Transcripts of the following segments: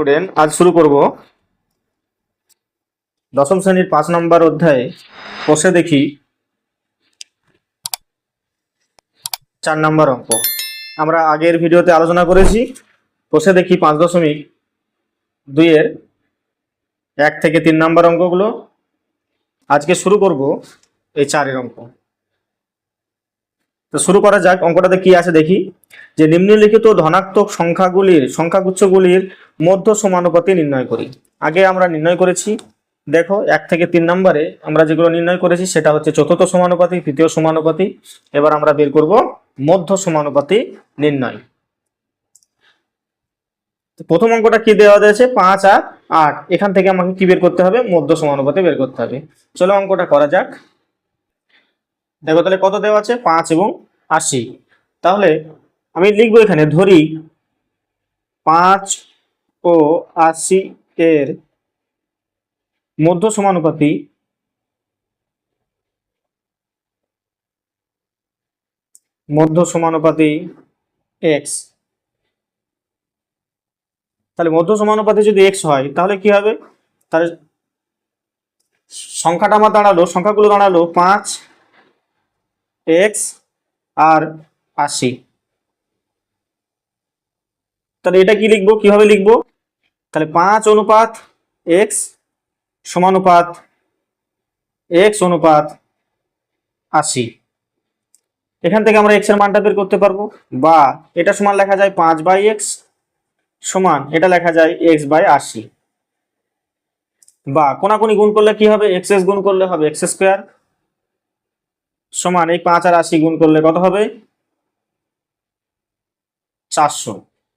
Student আজ শুরু করব। দশম শ্রেণির পাঁচ নম্বর অধ্যায়ে বসে দেখি চার নম্বর অঙ্ক। আমরা আগের ভিডিওতে আলোচনা করেছি, বসে দেখি পাঁচ দশমিক দুইয়ের এক থেকে তিন নম্বর অঙ্কগুলো। আজকে শুরু করব এই চারের অঙ্ক। তো শুরু করা যাক, অঙ্কটাতে কি আছে দেখি। যে নিম্নলিখিত ধনাত্মক সংখ্যাগুলির সংখ্যাগুচ্ছগুলির মধ্য সমানুপাতি নির্ণয় করি। আগে আমরা নির্ণয় করেছি। দেখো, এক থেকে তিন নম্বরে আমরা যেগুলো নির্ণয় করেছি, সেটা হচ্ছে চতুর্থ সমানুপাতি, তৃতীয় সমানুপাতি। এবার আমরা বের করব মধ্য সমানুপাতি নির্ণয়। প্রথম অঙ্কটা কি দেওয়া হয়েছে পাঁচ আর আট। এখান থেকে আমাকে কি বের করতে হবে? মধ্য সমানুপাতি বের করতে হবে। চলো অঙ্কটা করা যাক। দেখো তাহলে কত দেওয়া আছে? পাঁচ এবং আশি। তাহলে আমি লিখব এখানে, ধরি পাঁচ ও আশি এর মধ্য সমানুপাতি মধ্য সমানুপাতি এক্স তাহলে মধ্য সমানুপাতি যদি এক্স হয়, তাহলে কি হবে? তাহলে সংখ্যাটা আমার দাঁড়াল, সংখ্যাগুলো দাঁড়াল পাঁচ এক্স আর আশি। তাহলে এটা কি লিখব? কীভাবে লিখব? তাহলে পাঁচ অনুপাত এক্স সমানুপাত এক্স অনুপাত আশি। এখান থেকে আমরা এক্সের মানটা বের করতে পারব। বা এটা সমান লেখা যায় পাঁচ বাই এক্স সমান এটা লেখা যায় এক্স বাই আশি। বা কোনাকুনি গুণ করলে কি হবে? এক্স গুণ করলে হবে এক্স স্কোয়ার সমান এই পাঁচ আর আশি গুণ করলে কত হবে? চারশো।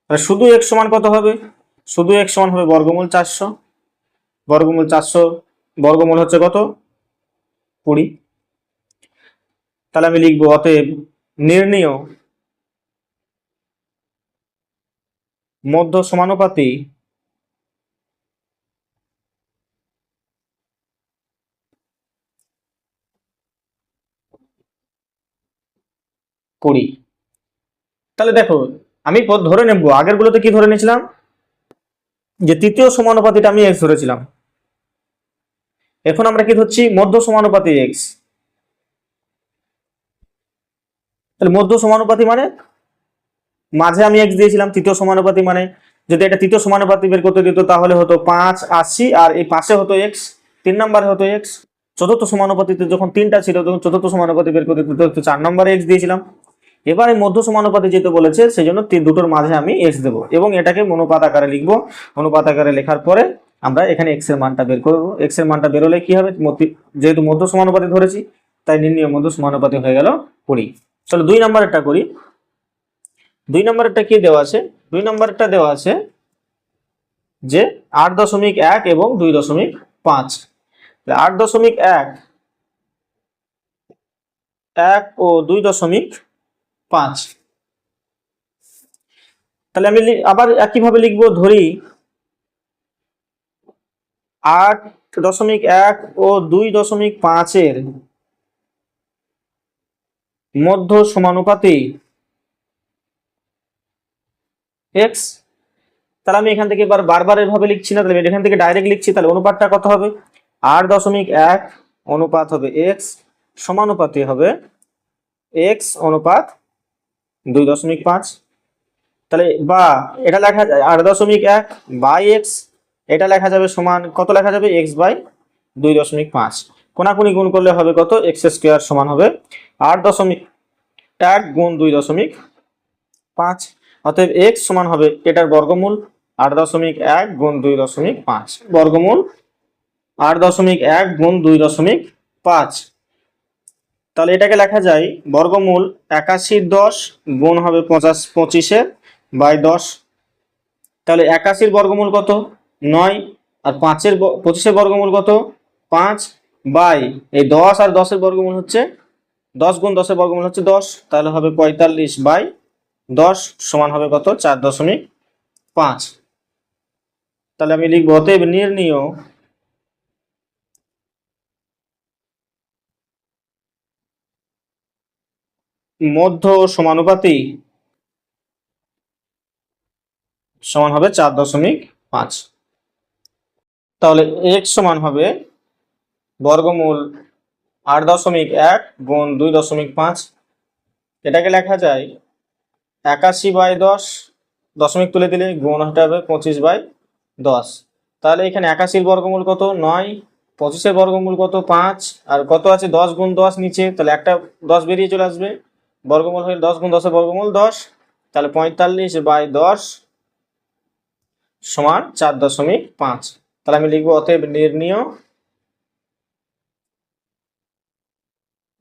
তাহলে শুধু এক সমান কত হবে? শুধু এক সমান হবে বর্গমূল চারশো। বর্গমূল চারশো, বর্গমূল হচ্ছে কত? কুড়ি। তাহলে আমি লিখব, অতএব নির্ণীয় মধ্য সমানুপাতি কুড়ি। তাহলে দেখো, আমি ধরে নেব আগের গুলোতে কি ধরে নিয়েছিলাম? যে তৃতীয় সমানুপাতিটা আমি এক্স ধরেছিলাম। এখন আমরা কি ধরছি? মধ্য সমানুপাতি এক্স তাহলে মধ্য সমানুপাতি মানে? মাঝে আমি এক্স দিয়েছিলাম, তৃতীয় সমানুপাতি মানে? যদি এটা তৃতীয় সমানুপাতি বের করতে দিত, তাহলে হতো পাঁচ, আশি, আর এই পাশে হতো এক্স তিন নম্বরে হতো এক্স চতুর্থ সমানুপাতিতে যখন তিনটা ছিল, তখন চতুর্থ সমানুপাতি বের করতে দিত চার নম্বরে এক্স দিয়েছিলাম। এবার এই মধ্য সমানুপাতি যেতে বলেছে সেই জন্য দুটোর মাঝে আমি এক্স দেবো। এবং এটাকে অনুপাত আকারে লিখব। অনুপাত আকারে লেখার পরে আমরা এখানে এক্সের মানটা বের করব। এক্সের মানটা বেরোলে কি হবে? যেহেতু মধ্য সমানুপাতি ধরেছি, তাই নির্ণয় মধ্য সমানুপাতি হয়ে গেল কুড়ি। চলো দুই নম্বরেরটা করি। দুই নম্বরেরটা কি দেওয়া আছে? দুই নম্বরেরটা দেওয়া আছে যে আট দশমিক এক এবং দুই দশমিক পাঁচ। আট দশমিক এক এক ও দুই দশমিক পাঁচ। তাহলে আমি আবার একইভাবে লিখব, ধরি আট দশমিক এক ও দুই দশমিক পাঁচের মধ্য সমানুপাতি এক্স তাহলে আমি এখান থেকে এবার বারবার এভাবে লিখছি না, তাহলে এখান থেকে ডাইরেক্ট লিখছি, তাহলে অনুপাতটা কত হবে? আট দশমিক এক অনুপাত হবে এক্স সমানুপাতি হবে এক্স অনুপাত দুই দশমিক পাঁচ। তাহলে বা, এটা লেখা যায় আট দশমিক এক বাই এক্স, এটা লেখা যাবে সমান, কত লেখা যাবে? এক্স বাই দুই দশমিক পাঁচ। কোনাকুনি গুণ করলে হবে কত? এক্স স্কোয়ার সমান হবে আট দশমিক এক গুণ দুই দশমিক পাঁচ। অতএব এক্স সমান হবে এটার বর্গমূল আট দশমিক এক গুণ দুই দশমিক পাঁচ। বর্গমূল আট দশমিক এক গুণ দুই দশমিক পাঁচ। তাহলে এটাকে লেখা যায়, বর্গমূল একাশি দশ গুণ হবে পঁচাশ পঁচিশে বাই দশ। তাহলে একাশির বর্গমূল কত? নয়। আর পাঁচের পঁচিশের বর্গমূল কত? পাঁচ। বাই, এই দশ আর দশের বর্গমূল হচ্ছে দশ গুণ দশের বর্গমূল হচ্ছে দশ। তাহলে হবে পঁয়তাল্লিশ বাই দশ সমান হবে কত? চার দশমিক পাঁচ। তাহলে আমি লিখব, অতএব নির্ণীয় মধ্য সমানুপাতি সমান হবে চার দশমিক পাঁচ। তাহলে এক্স সমান হবে বর্গমূল আট দশমিক এক গুণ দুই দশমিক পাঁচ। এটাকে লেখা যায় একাশি বাই দশ দশমিক তুলে দিলে গুণ হতে হবে পঁচিশ বাই দশ। তাহলে এখানে একাশির বর্গমূল কত? নয়। পঁচিশের বর্গমূল কত? পাঁচ। আর কত আছে? দশ গুণ দশ নিচে। তাহলে একটা দশ বেরিয়ে চলে আসবে। বর্গমূল হয়ে দশ, গুণ দশের বর্গমূল দশ, তাহলে পঁয়তাল্লিশ বাই দশ সমান চার দশমিক পাঁচ। তাহলে আমি লিখব অতএব নির্ণীয়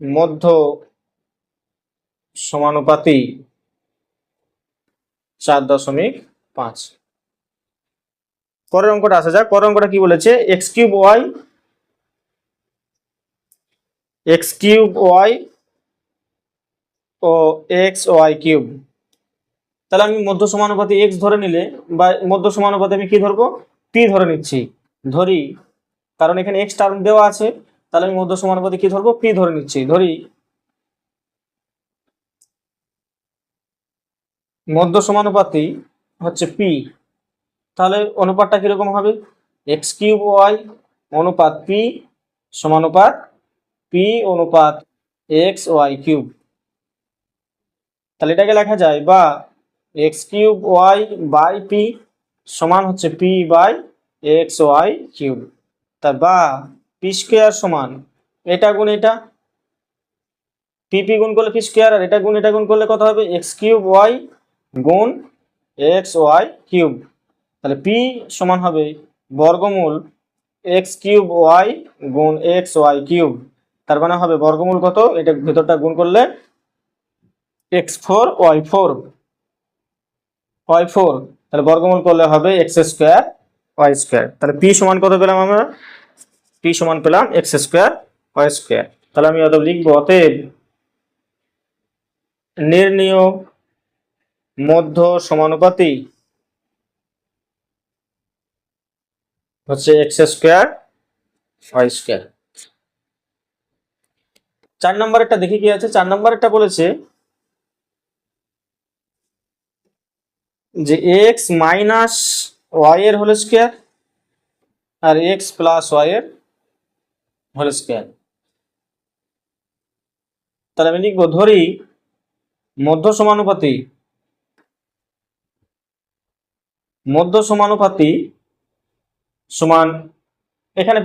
মধ্য সমানুপাতি চার দশমিক পাঁচ। পরের অঙ্কটা আসা যাক। পরের অঙ্কটা কি বলেছে? X cube y x cube y ও এক্স ওয়াই কিউব। তাহলে আমি মধ্য সমানুপাতি এক্স ধরে নিলে বা মধ্য সমানুপাতি আমি কি ধরবো? পি ধরে নিচ্ছি। ধরি, কারণ এখানে এক্স টার্ম দেওয়া আছে, তাহলে আমি মধ্য সমানুপাতি কি ধরবো? পি ধরে নিচ্ছি। ধরি, মধ্য সমানুপাতি হচ্ছে পি। তাহলে অনুপাতটা কীরকম হবে? এক্স কিউব ওয়াই অনুপাত পি সমানুপাত পি অনুপাত এক্স ওয়াই কিউব। তাহলে এটাকে লেখা যায় বা x cube y by p সমান হচ্ছে p by x y cube. তা বা পি স্কোয়ার সমান এটা গুণ এটা পি পি গুণ করলে পি স্কোয়ার আর এটা গুণ এটা গুণ করলে কত হবে? এক্স কিউব ওয়াই গুণ এক্স ওয়াই কিউব। তাহলে পি সমান হবে বর্গমূল এক্স কিউব ওয়াই গুণ এক্স ওয়াই কিউব। তার মানে হবে বর্গমূল কত? এটা ভেতরটা গুণ করলে x four y four. Y four, তাহলে বর্গমূল করলে হবে এক্স স্কোয়ার ওয়াই স্কোয়ার। তাহলে পি সমান কত পেলাম আমরা? পি সমান পেলাম এক্স স্কোয়ার ওয়াই স্কোয়ার। তাহলে আমি অতএব লিখব, অতএব নির্ণীয় মধ্য সমানুপাতি হচ্ছে এক্স স্কোয়ার ওয়াই স্কোয়ার। চার নম্বরেরটা দেখি কি আছে? চার নম্বরেরটা বলেছে যে এক্স মাইনাস ওয়াই এর হোল স্কোয়ার আর এক্স প্লাস ওয়াই এর হোল স্কোয়ার তাহলে আমি লিখব, ধরি মধ্য সমানুপাতি মধ্য সমানুপাতি সমান, এখানে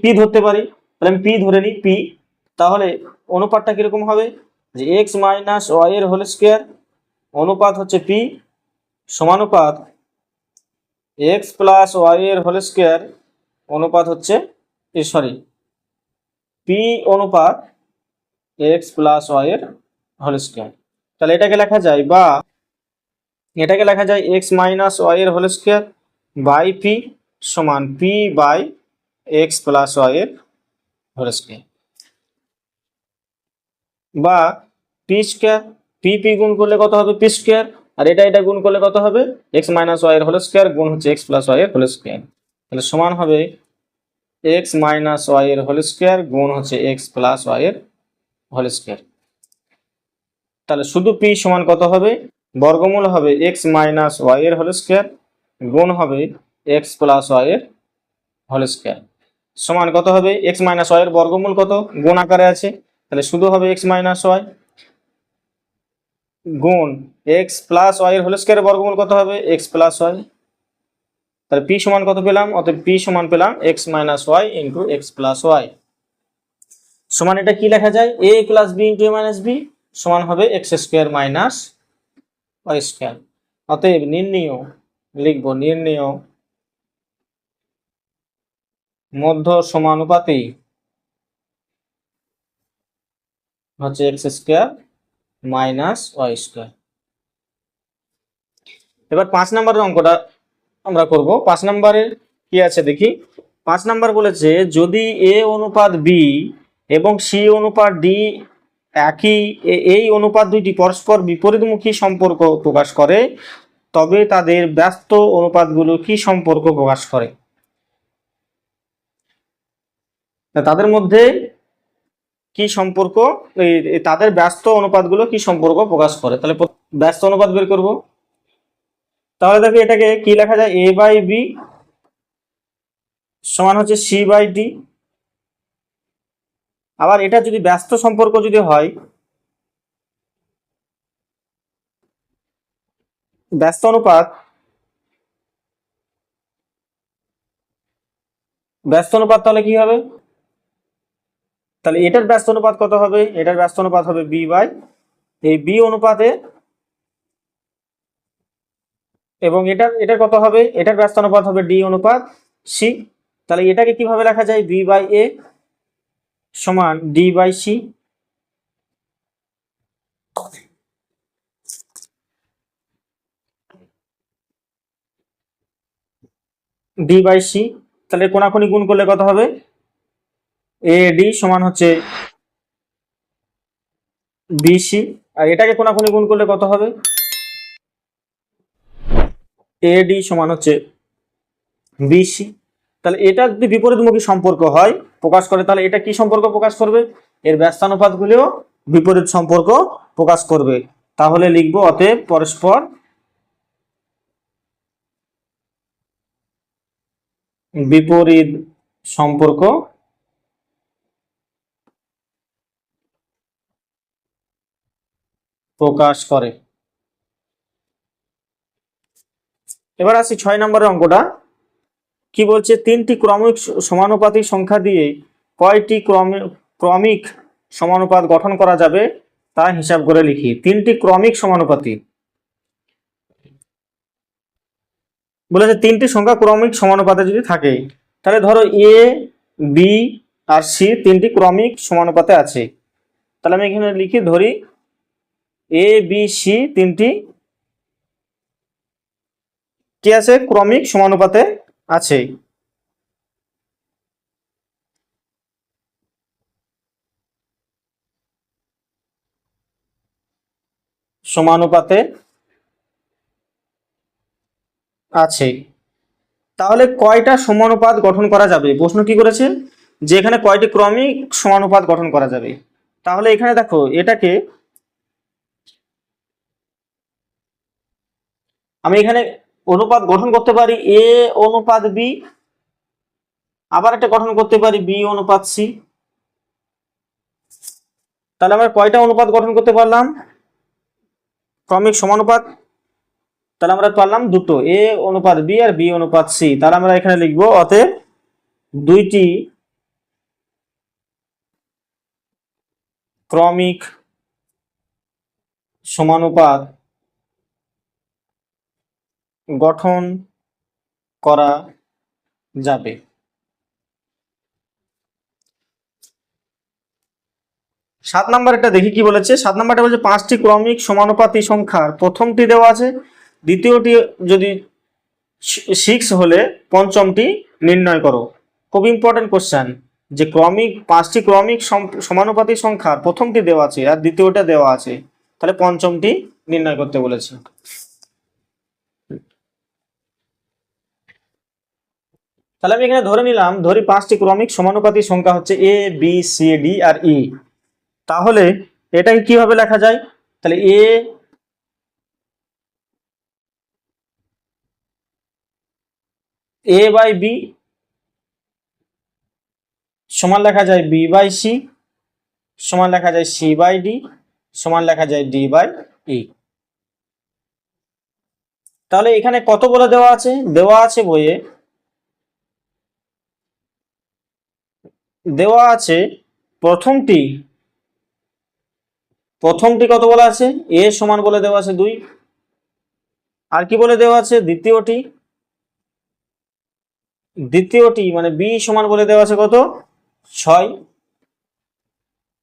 পি ধরতে পারি, তাহলে আমি পি ধরে নিই পি তাহলে অনুপাতটা কীরকম হবে? যে এক্স মাইনাস ওয়াই এর হোল স্কোয়ার অনুপাত হচ্ছে পি সমানুপাত এক্স প্লাস ওয়াই এর হোল স্কোয়ার অনুপাত হচ্ছে সরি পি অনুপাত এক্স প্লাস ওয়াই এর হোল স্কোয়ার তাহলে এটাকে লেখা যায় বা এটাকে লেখা যায় এক্স মাইনাস ওয়াই এর হোল স্কোয়ার বাই পি সমান p by x plus y এর হোল স্কোয়ার বা পি স্কোয়ার পি পি গুণ করলে কত হবে পি স্কোয়ার আর এটা এটা গুণ করলে কত হবে? এক্স মাইনাস ওয়াই এর হোল স্কোয়ার গুণ হচ্ছে এক্স প্লাস ওয়াই এর হোল স্কোয়ার তাহলে সমান হবে এক্স মাইনাস ওয়াই এর হোল স্কোয়ার গুণ হচ্ছে এক্স প্লাস ওয়াই এর হোল স্কোয়ার তাহলে শুধু পি সমান কত হবে? বর্গমূল হবে এক্স মাইনাস ওয়াই এর হোল স্কোয়ার গুণ হবে এক্স প্লাস ওয়াই এর হোল স্কোয়ার সমান কত হবে? এক্স মাইনাস ওয়াই এর বর্গমূল কত? গুণ আকারে আছে। তাহলে শুধু হবে এক্স মাইনাস ওয়াই গুণ এক্স প্লাস ওয়াই এর হোল স্কোয়ারের বর্গমূল কত হবে? এক্স প্লাস ওয়াই তাহলে পি সমান কত পেলাম? অতএব পি সমান পেলাম x minus y into x plus y সমান এটা কি লেখা যায়? A plus b into a minus b সমান হবে x square minus y square অতএব নির্ণীয়, লিখব নির্ণীয়। মধ্য সমানুপাতি হচ্ছে x square minus y square এবার পাঁচ নম্বরের অঙ্কটা আমরা করব। পাঁচ নম্বরের কি আছে দেখি? পাঁচ নাম্বার বলেছে, যদি এ অনুপাত বি এবং সি অনুপাত ডি একই, এই অনুপাত দুইটি পরস্পর বিপরীতমুখী সম্পর্ক প্রকাশ করে, তবে তাদের ব্যস্ত অনুপাতগুলো কি সম্পর্ক প্রকাশ করে? তাদের মধ্যে কি সম্পর্ক তাদের ব্যস্ত অনুপাতগুলো কি সম্পর্ক প্রকাশ করে? তাহলে ব্যস্ত অনুপাত বের করব। তাহলে দেখো এটাকে কি লেখা যায়? এ বাই বি সমান হচ্ছে সি বাই ডি আবার এটা যদি ব্যস্ত সম্পর্ক যদি হয়, ব্যস্ত অনুপাত ব্যস্ত অনুপাত তাহলে কি হবে? তাহলে এটার ব্যস্ত অনুপাত কত হবে? এটার ব্যস্ত অনুপাত হবে বি বাই এই বি অনুপাতে এবং এটার এটার কত হবে? এটার ব্যস্ত অনুপাত হবে ডি অনুপাত সি তাহলে এটাকে কীভাবে লেখা যায়? বি বাই এ সমান d by c d by c তাহলে কোনাকুনি গুণ করলে কত হবে? এ ডি সমান হচ্ছে বিসি আর এটাকে কোনাকুনি গুণ করলে কত হবে? এ ডি সমান হচ্ছে বিসি তাহলে এটা যদি বিপরীতমুখী সম্পর্ক হয়, প্রকাশ করে, তাহলে এটা কি সম্পর্ক প্রকাশ করবে? এর ব্যস্তানুপাতগুলিও বিপরীত সম্পর্ক প্রকাশ করবে। তাহলে লিখব অতএব পরস্পর বিপরীত সম্পর্ক প্রকাশ করে। এবার আসি ছয় নম্বরের অঙ্কটা। কি বলছে? তিনটি ক্রমিক সমানুপাতিক সংখ্যা দিয়ে কয়টি ক্রমিক সমানুপাত গঠন করা যাবে তা হিসাব করে লিখি। তিনটি ক্রমিক সমানুপাতি বলেছে তিনটি সংখ্যা ক্রমিক সমানুপাতে যদি থাকে, তাহলে ধরো এ বি আর সি তিনটি ক্রমিক সমানুপাতে আছে। তাহলে আমি এখানে লিখি, ধরি এ বি সি তিনটি কি আছে? ক্রমিক সমানুপাতে আছে। সমানুপাতে আছে। তাহলে কয়টা সমানুপাত গঠন করা যাবে? প্রশ্ন কি করেছে যে এখানে কয়টি ক্রমিক সমানুপাত গঠন করা যাবে। তাহলে এখানে দেখো, এটাকে আমি এখানে অনুপাত গঠন করতে পারি এ অনুপাত বি আবার একটা গঠন করতে পারি বি অনুপাত সি তাহলে আমরা কয়টা অনুপাত গঠন করতে পারলাম? ক্রমিক সমানুপাত, তাহলে আমরা পারলাম দুটো এ অনুপাত বি আর বি অনুপাত সি তাহলে আমরা এখানে লিখব, অতএব দুইটি ক্রমিক সমানুপাত গঠন করা যাবে। সাত নাম্বার এটা দেখি কি বলেছে, সাত নাম্বারটা বলছে পাঁচটি ক্রমিক সমানুপাতি সংখ্যার। প্রথমটি দেওয়া আছে, দ্বিতীয়টি যদি সিক্স হলে পঞ্চমটি নির্ণয় করো। খুব ইম্পর্টেন্ট কোশ্চেন যে ক্রমিক, পাঁচটি ক্রমিক সম- সমানুপাতি সংখ্যার প্রথমটি দেওয়া আছে আর দ্বিতীয়টা দেওয়া আছে, তাহলে পঞ্চমটি নির্ণয় করতে বলেছে। তাহলে আমি এখানে ধরে নিলাম, ধরি পাঁচটি ক্রমিক সমানুপাতি সংখ্যা হচ্ছে এ বি সি ডি আর ই তাহলে এটাকে কীভাবে লেখা যায়? তাহলে এ এ বাই বি সমান লেখা যায় বি বাই সি সমান লেখা যায় সি বাই ডি সমান লেখা যায় ডি বাই ই তাহলে এখানে কত বলে দেওয়া আছে? দেওয়া আছে বইয়ে দেওয়া আছে, প্রথমটি প্রথমটি কত বলা আছে? এ সমান বলে দেওয়া আছে দুই। আর কি বলে দেওয়া আছে? দ্বিতীয়টি। দ্বিতীয়টি মানে বি সমান বলে দেওয়া আছে কত? ছয়।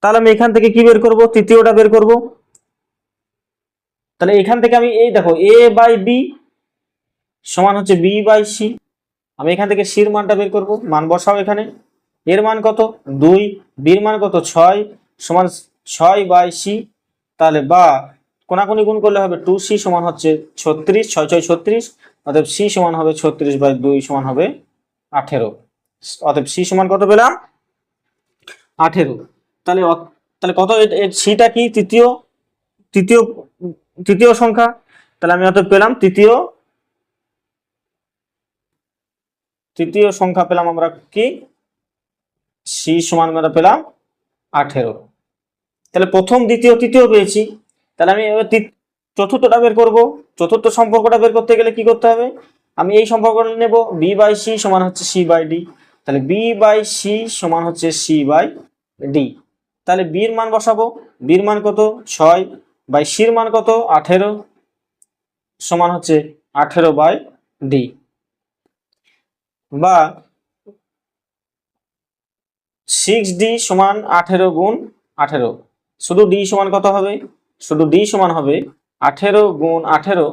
তাহলে আমি এখান থেকে কি বের করব? তৃতীয়টা বের করব। তাহলে এখান থেকে আমি এই দেখো, এ বাই বি সমান হচ্ছে বি বাই সি। আমি এখান থেকে সির মানটা বের করব, মান বসাও এখানে। এর মান কত? দুই। বির মান কত? ছয়। সমান ছয় বাই সি তাহলে বা কোনাকুনি গুণ করলে হবে টু সি সমান হচ্ছে ছত্রিশ। ছয় ছয়, ছত্রিশ। অতএব সি সমান হবে ছত্রিশ বাই দুই সমান হবে আঠেরো। অতএব সি সমান কত পেলাম? আঠেরো। তাহলে তাহলে কত? সিটা কি? তৃতীয়। তৃতীয় তৃতীয় সংখ্যা। তাহলে আমি অতএব পেলাম তৃতীয়। তৃতীয় সংখ্যা পেলাম আমরা কি? সি সমান আমরা পেলাম আঠেরো। তাহলে প্রথম, দ্বিতীয়, তৃতীয় পেয়েছি। তাহলে আমি চতুর্থটা বের করব। চতুর্থ সম্পর্কটা বের করতে গেলে কি করতে হবে? আমি এই সম্পর্কটা নেব বি বাই সি সমান হচ্ছে সি বাই ডি তাহলে বি বাই সি সমান হচ্ছে সি বাই ডি তাহলে বির মান বসাবো। বির মান কত? ছয়। বাই সির মান কত? আঠেরো। সমান হচ্ছে আঠেরো বাই ডি বা সিক্স ডি সমান আঠেরো গুণ আঠেরো। শুধু ডি সমান কত হবে? শুধু ডি সমান হবে আঠেরো গুণ আঠেরো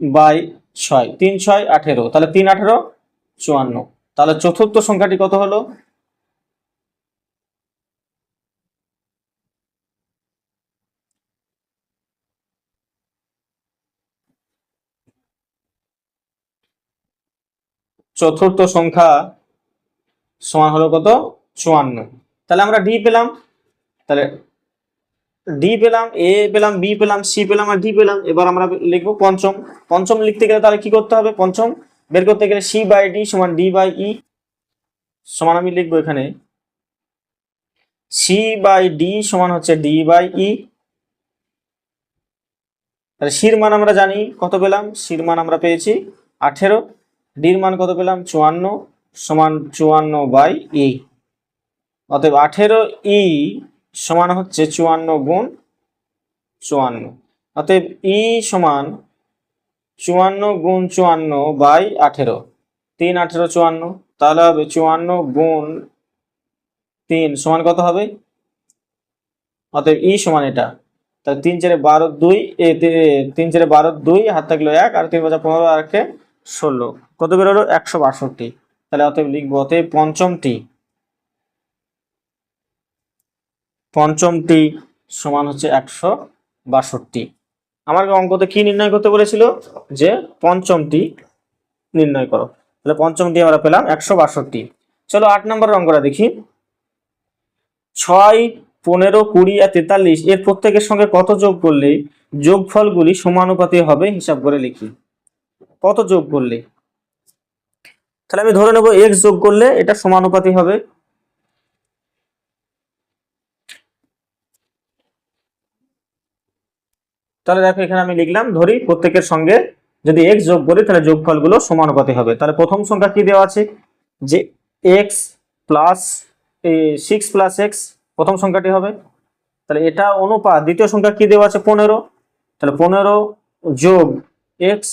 বাই ছয়। তিন ছয় আঠেরো। তাহলে তিন আঠেরো চুয়ান্ন। তাহলে চতুর্থ সংখ্যাটি কত হলো? চতুর্থ সংখ্যা সমান হলো কত? চুয়ান্ন। তাহলে আমরা ডি পেলাম। তাহলে ডি পেলাম এ পেলাম বি পেলাম সি পেলাম আর ডি পেলাম। এবার আমরা লিখব পঞ্চম। পঞ্চম লিখতে গেলে তাহলে কি করতে হবে? পঞ্চম বের করতে গেলে সি বাই ডি সমান ডি বাই ই সমান আমি লিখব এখানে। সি বাই ডি সমান হচ্ছে ডি বাই ই তাহলে সির মান আমরা জানি, কত পেলাম? সির মান আমরা পেয়েছি আঠেরো। ডির মান কত পেলাম? চুয়ান্ন সমান চুয়ান্ন বাই ই অতএব আঠেরো ই সমান হচ্ছে চুয়ান্ন গুণ চুয়ান্ন। অতএব ই সমান চুয়ান্ন গুণ চুয়ান্ন বাই আঠেরো। তিন, আঠেরো, চুয়ান্ন। তাহলে হবে চুয়ান্ন গুণ তিন। সমান কত হবে? অতএব ই সমান এটা। তাহলে তিন চারে বারো দুই তিন চারে বারো দুই, হাত থাকল এক, আর তিন বাজা পনেরো আর ষোলো। কত বেরোলো একশো বাষট্টি। তাহলে অতএব লিখব অতএব পঞ্চমটি। পঞ্চমটি সমান হচ্ছে একশো বাষট্টি। আমার অঙ্কতে কি নির্ণয় করতে বলেছিল? যে পঞ্চমটি নির্ণয় করো। তাহলে পঞ্চমটি আমরা পেলাম একশো বাষট্টি। চলো আট নম্বরের অঙ্কটা দেখি। ছয়, পনেরো, কুড়ি আর তেতাল্লিশ, এর প্রত্যেকের সঙ্গে কত যোগ করলে যোগফলগুলি সমানুপাতি হবে হিসাব করে লিখি। কত যোগ করলে? তাহলে আমি ধরে নেব এক্স যোগ করলে এটা সমানুপাতি হবে। তাহলে দেখো এখানে আমি লিখলাম, ধরি প্রত্যেকের সঙ্গে যদি এক্স যোগ করি তাহলে যোগফলগুলো সমানুপাতি হবে। তাহলে প্রথম সংখ্যা কি দেওয়া আছে? যে x plus six plus x প্রথম সংখ্যাটি হবে। তাহলে এটা অনুপাত, দ্বিতীয় সংখ্যা কি দেওয়া আছে? পনেরো। তাহলে পনেরো যোগ এক্স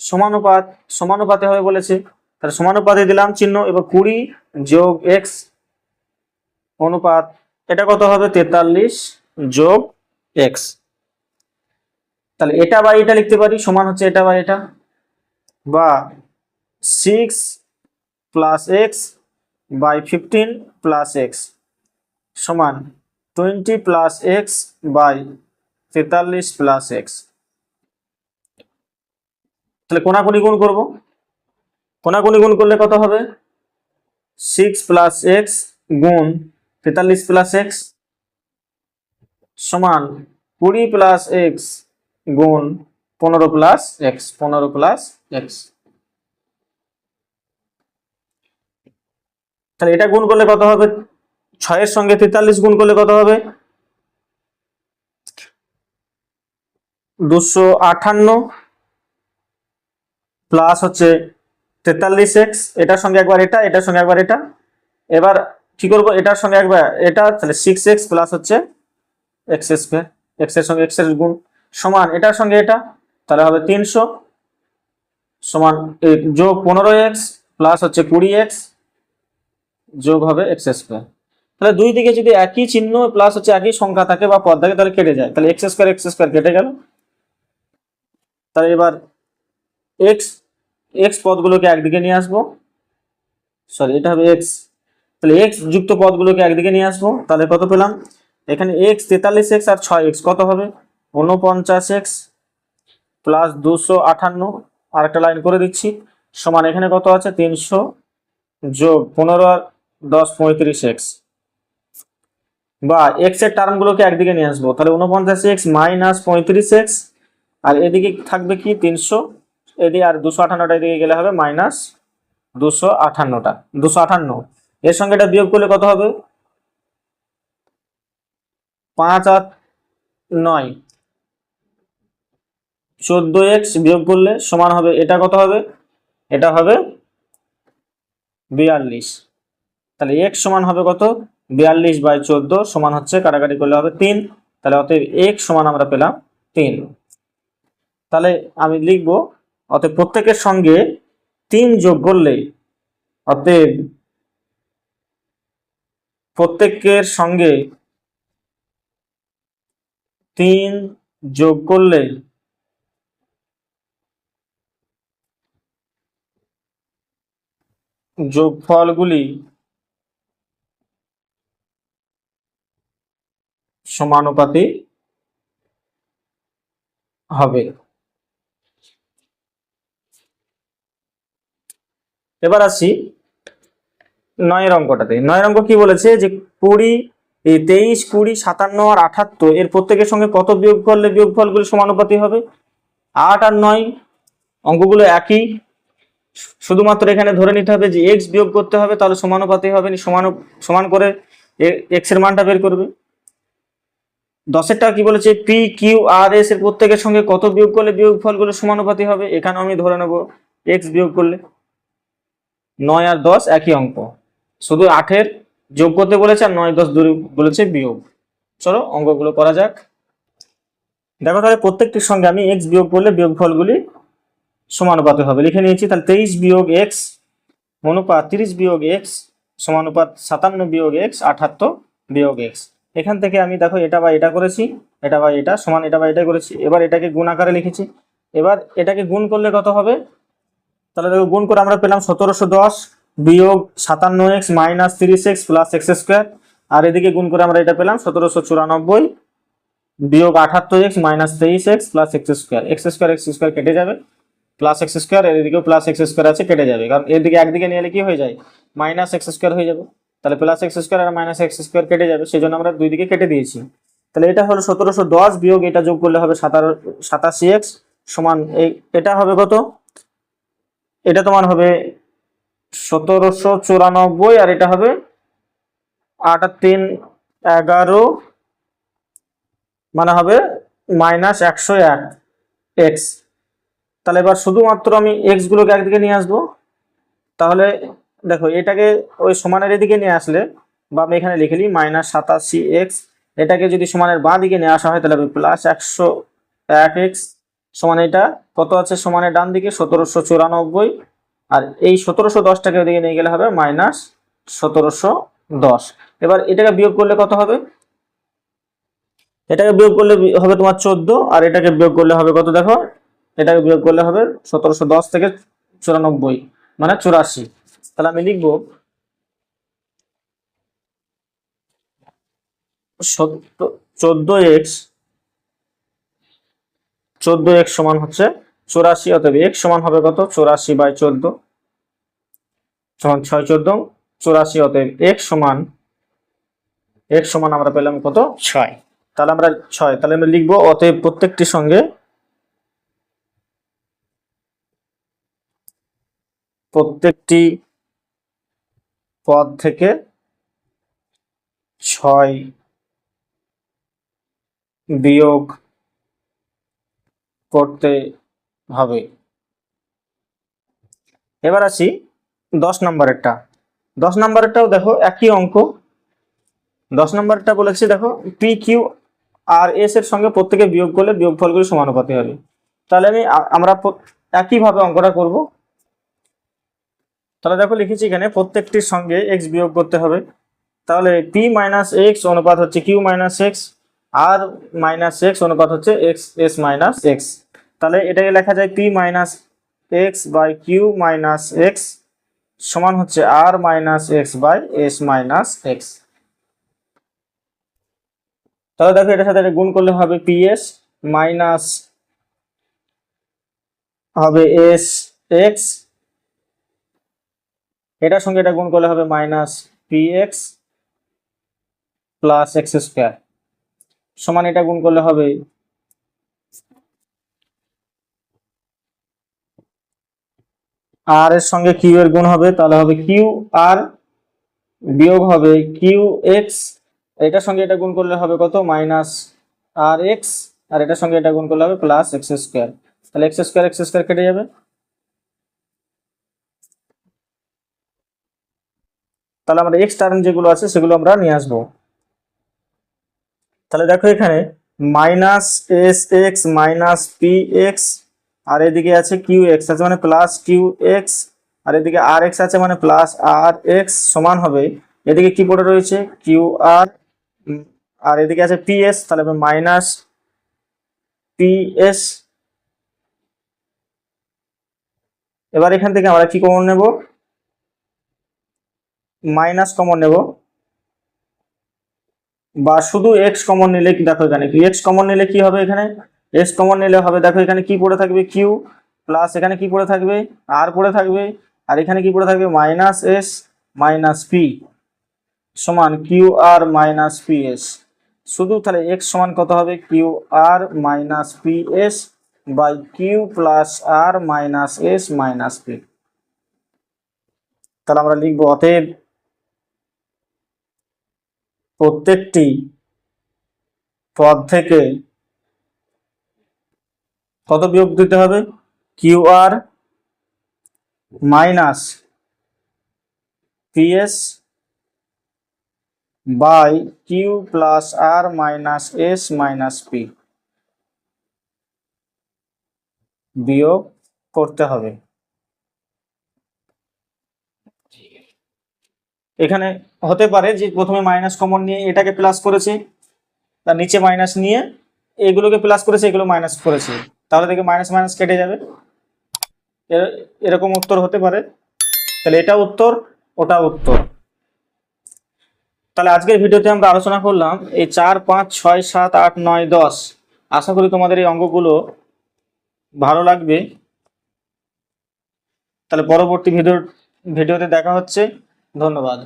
সমানুপাত, সমানুপাতে হবে বলেছে। তাহলে সমানুপাতে দিলাম চিহ্ন এবার কুড়ি যোগ এক্স অনুপাত, এটা কত হবে? তেতাল্লিশ যোগ এক্স তাহলে এটা বা এটা লিখতে পারি, সমান হচ্ছে এটা বা এটা। বা six plus x by fifteen plus x সমান টোয়েন্টি প্লাস এক্স বাই তেতাল্লিশ প্লাস এক্স তাহলে কোনাকুনি গুণ করব? কোনাকুনি গুণ করলে কত হবে? সিক্স প্লাস এক্স গুণ তেতাল্লিশ প্লাস এক্স সমান কুড়ি প্লাস এক্স গুণ পনেরো প্লাস এক্স পনেরো প্লাস এক্স তাহলে এটা গুণ করলে কত হবে? ছয়ের সঙ্গে তেতাল্লিশ গুণ করলে কত হবে? দুশো আটান্ন প্লাস হচ্ছে তেতাল্লিশ এক্স এটার সঙ্গে একবার এটা, এটার সঙ্গে একবার এটা। এবার কি করব? এটার সঙ্গে একবার এটা, তাহলে সিক্স এক্স প্লাস হচ্ছে এক্স স্কোয়ার এক্সের সঙ্গে এক্সের গুণ সমান এটার সঙ্গে এটা, তাহলে হবে তিনশো সমান যোগ পনেরো এক্স প্লাস হচ্ছে কুড়ি এক্স যোগ হবে এক্স স্কোয়ার তাহলে দুই দিকে যদি একই চিহ্ন প্লাস হচ্ছে একই সংখ্যা থাকে বা পদ থাকে, তাহলে কেটে যায়। তাহলে এক্স স্কোয়ার এক্স স্কোয়ার কেটে গেল। তাহলে এবার এক্স এক্স পদগুলোকে একদিকে নিয়ে আসব। সরি এটা হবে এক্স তাহলে এক্স যুক্ত পদগুলোকে একদিকে নিয়ে আসব। তাহলে কত পেলাম? এখানে এক্স তেতাল্লিশ এক্স আর ছয় এক্স কত হবে? উনপঞ্চাশ এক্স প্লাস দুশো আটান্ন আর একটা লাইন করে দিচ্ছি। সমান এখানে কত আছে? তিনশো যোগ পনেরো আর দশ, পঁয়ত্রিশ এক্স বা এক্সের টার্মগুলোকে একদিকে নিয়ে আসব। তাহলে উনপঞ্চাশ এক্স মাইনাস পঁয়ত্রিশ এক্স আর এদিকে থাকবে কি? তিনশো এদিকে আর দুশো আঠান্নটা এদিকে গেলে হবে মাইনাস দুশো আঠান্নটা, দুশো আঠান্ন। এর সঙ্গে এটা বিয়োগ করলে কত হবে? পাঁচ আর নয়। চোদ্দ এক্স বিয়োগ করলে সমান হবে, এটা কত হবে? এটা হবে বিয়াল্লিশ। তাহলে এক্স সমান হবে কত? বিয়াল্লিশ বাই চোদ্দ সমান হচ্ছে কাটাকাটি করলে হবে তিন। তাহলে অতএব এক্স সমান আমরা পেলাম তিন। তাহলে আমি লিখব অতএব প্রত্যেকের সঙ্গে তিন যোগ করলে, অতএব প্রত্যেকের সঙ্গে তিন যোগ করলে যোগফলগুলি সমানুপাতি হবে। এবার আসি নয়ের অঙ্কটাতে। নয়ের অঙ্ক কি বলেছে যে কুড়ি তেইশ, কুড়ি, সাতান্ন আর আঠাত্তর, এর প্রত্যেকের সঙ্গে কত বিয়োগ করলে বিয়োগফলগুলি সমানুপাতি হবে? আট আর নয়, অঙ্কগুলো একই। শুধুমাত্র এখানে ধরে নিতে হবে যে এক্স বিয়োগ করতে হবে, তাহলে সমানুপাতি হবে সমান সমান করে এক্সের মানটা বের করবে। দশেরটা কি বলেছে? পি কিউ আর এস এর প্রত্যেকের সঙ্গে কত বিয়োগ করলে বিয়োগ ফলগুলো সমানুপাতি হবে? এখানে আমি ধরে নেব এক্স বিয়োগ করলে। নয় আর দশ একই অঙ্ক। শুধু আঠের যোগ করতে বলেছে আর নয় দশ দূরে বলেছে বিয়োগ। চলো অঙ্কগুলো করা যাক। দেখো তাহলে প্রত্যেকটির সঙ্গে আমি এক্স বিয়োগ করলে বিয়োগ ফলগুলি সমানুপাতে হবে। লিখে নিয়েছি, তাহলে তেইশ বিয়োগ এক্স অনুপাত তিরিশ বিয়োগ এক্স সমানুপাত সাতান্ন বিয়োগ এক্স আঠাত্তর বিয়োগ এক্স এখান থেকে আমি দেখো এটা বা এটা করেছি, এটা বা এটা, সমান এটা বা এটা করেছি। এবার এটাকে গুণ আকারে লিখেছি। এবার এটাকে গুণ করলে কত হবে? তাহলে দেখো গুণ করে আমরা পেলাম সতেরোশো দশ বিয়োগ সাতান্ন এক্স মাইনাস তিরিশ এক্স প্লাস এক্স স্কোয়ার আর এদিকে গুণ করে আমরা এটা পেলাম সতেরোশো চুরানব্বই বিয়োগ আঠাত্তর এক্স মাইনাস তেইশ x plus x square x square x square কেটে যাবে। প্লাস এক্স স্কোয়ার এর এদিকেও প্লাস এক্স স্কোয়ার আছে, কেটে যাবে। কারণ এদিকে একদিকে নিয়ে এলে কি হয়ে যায়? মাইনাস এক্স স্কোয়ার হয়ে যাবে। তাহলে প্লাস এক্স স্কোয়ার আর মাইনাস এক্স স্কোয়ার কেটে যাবে সেই জন্য আমরা দুই দিকে কেটে দিয়েছি। তাহলে এটা হলো সতেরোশো দশ বিয়োগ এটা যোগ করলে হবে সাতারো সাতাশি এক্স সমান এই, এটা হবে কত? এটা তোমার হবে সতেরোশো চুরানব্বই আর এটা হবে আট তিন এগারো মানে হবে মাইনাস একশো এক এক্স তাহলে এবার শুধুমাত্র আমি এক্স গুলোকে একদিকে নিয়ে আসব। তাহলে দেখো, এটাকে ওই সমানের এদিকে নিয়ে আসলে বা আমি এখানে লিখে নিই মাইনাস সাতাশি এক্স এটাকে যদি সমানের বাঁ দিকে নিয়ে আসা হয়, তাহলে প্লাস একশো এক এক্স সমান এটা কত আছে? সমানের ডান দিকে সতেরোশো চুরানব্বই। আর এই সতেরোশো দশটাকে ওদিকে নিয়ে গেলে হবে মাইনাস সতেরোশো দশ। এবার এটাকে বিয়োগ করলে কত হবে? এটাকে বিয়োগ করলে হবে তোমার চোদ্দ, আর এটাকে বিয়োগ করলে হবে কত দেখো? এটাকে বিয়োগ করলে হবে সতেরোশো দশ থেকে চুরানব্বই মানে চুরাশি। তাহলে আমি লিখব চোদ্দ এক্স চোদ্দ এক্স সমান হচ্ছে চুরাশি অতএব এক্স সমান হবে কত? চুরাশি বাই চোদ্দ সমান ছয় চোদ্দ। চুরাশি অতএব এক্স সমান এক্স সমান আমরা পেলাম কত? ছয়। তাহলে আমরা ছয় তাহলে আমরা লিখব অতএব প্রত্যেকটির সঙ্গে প্রত্যেকটি পদ থেকে ছয় বিয়োগ করতে হবে। এবার আসি দশ নম্বরেরটা। দশ নম্বরেরটাও দেখো একই অঙ্ক। দশ নম্বরটা বলেছি দেখো পি কিউ আর এস এর সঙ্গে প্রত্যেকে বিয়োগ করলে বিয়োগ ফলগুলি সমানুপাতি হবে। তাহলে আমি আমরা একইভাবে অঙ্কটা করব। তাহলে দেখো লিখেছি এখানে প্রত্যেকটির সঙ্গে এক্স বিয়োগ করতে হবে। তাহলে পি মাইনাস এক্স অনুপাত হচ্ছে q minus x r minus x অনুপাত হচ্ছে এক্স এস মাইনাস এক্স তাহলে এটাকে লেখা যায় p minus x by q minus x সমান হচ্ছে r minus x by s minus x তাহলে দেখো এটার সাথে গুণ করলে হবে পি এস মাইনাস হবে এস এক্স এটার সঙ্গে এটা গুণ করলে হবে minus p x plus x square সমান এটা গুণ করলে হবে আর এর সঙ্গে কিউ এর গুণ হবে, তাহলে হবে কিউ আর বিয়োগ হবে কিউ এক্স এটার সঙ্গে এটা গুণ করলে হবে কত? মাইনাস আর এক্স আর এটার সঙ্গে এটা গুণ করলে হবে প্লাস এক্স স্কোয়ার তাহলে এক্স স্কোয়ার এক্স স্কোয়ার কেটে যাবে। তাহলে আমরা এক্স টার্ন যেগুলো আছে সেগুলো আমরা নিয়ে আসব। তাহলে দেখো এখানে minus s x minus p x আর এদিকে আছে কিউ এক্স আছে মানে প্লাস কিউ এক্স আর এদিকে আর এক্স আছে মানে প্লাস আর এক্স সমান হবে। এদিকে কি পড়ে রয়েছে? কিউ আর আর এদিকে আছে পি এস তাহলে মাইনাস পি এস এবার এখান থেকে আমরা কি কমন নেব? মাইনাস কমন নেব। বা শুধু এক্স কমন নিলে কি দেখো এখানে এক্স কমন নিলে কি হবে এখানে? এক্স কমন নিলে হবে, দেখো এখানে কি পড়ে থাকবে? কিউ প্লাস এখানে কি পড়ে থাকবে? আর পড়ে থাকবে। আর এখানে কি পড়ে থাকবে? মাইনাস এস মাইনাস পি সমান q r minus p s শুধু তাহলে এক্স সমান কত হবে? Q r minus p s by q plus r minus s minus p তাহলে আমরা লিখব অতএব প্রত্যেকটি পদ থেকে কত বিয়োগ দিতে হবে? Q r minus p s by q plus r minus s minus p বিয়োগ করতে হবে। এখানে হতে পারে যে প্রথমে মাইনাস কমন নিয়ে এটাকে প্লাস করেছে, তার নিচে মাইনাস নিয়ে এগুলোকে প্লাস করেছে, এগুলো মাইনাস করেছে। তাহলে দেখে মাইনাস মাইনাস কেটে যাবে। এরকম উত্তর হতে পারে। তাহলে এটা উত্তর, ওটা উত্তর। তাহলে আজকের ভিডিওতে আমরা আলোচনা করলাম এই চার, পাঁচ, ছয়, সাত, আট, নয়, দশ। আশা করি তোমাদের এই অঙ্কগুলো ভালো লাগবে। তাহলে পরবর্তী ভিডিও, ভিডিওতে দেখা হচ্ছে। ধন্যবাদ।